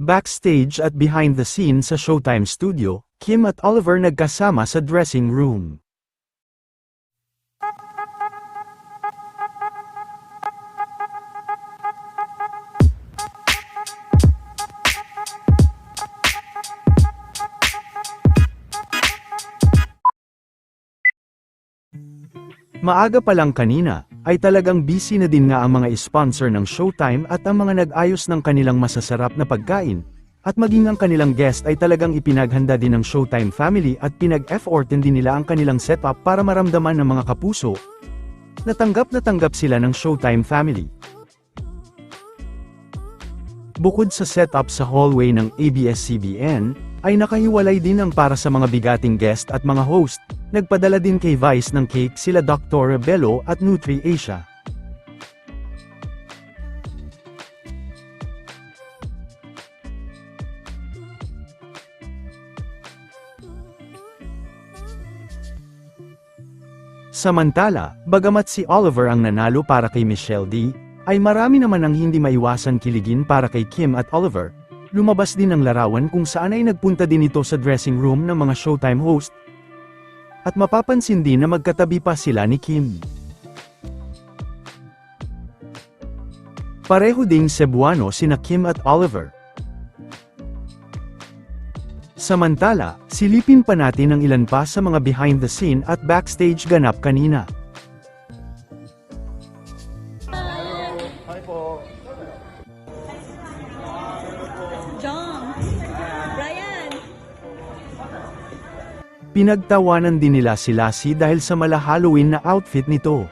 Backstage at behind the scenes sa Showtime Studio, Kim at Oliver nagkasama sa dressing room. Maaga pa lang kanina, ay talagang busy na din nga ang mga sponsor ng Showtime at ang mga nag-ayos ng kanilang masasarap na pagkain, at maging ang kanilang guest ay talagang ipinaghanda din ng Showtime family at pinag-effortin din nila ang kanilang setup para maramdaman ng mga kapuso. Natanggap na tanggap sila ng Showtime family. Bukod sa setup sa hallway ng ABS-CBN, ay nakahiwalay din ang para sa mga bigating guest at mga host, nagpadala din kay Vice ng cake sila Dr. Bello at Nutri Asia. Samantala, bagamat si Oliver ang nanalo para kay Michelle D, ay marami naman ang hindi maiwasan kiligin para kay Kim at Oliver. Lumabas din ang larawan kung saan ay nagpunta din ito sa dressing room ng mga Showtime host. At mapapansin din na magkatabi pa sila ni Kim. Pareho ding Cebuano sina Kim at Oliver. Samantala, silipin pa natin ang ilan pa sa mga behind the scene at backstage ganap kanina. John! Pinagtawanan din nila si Lassie dahil sa mala Halloween na outfit nito.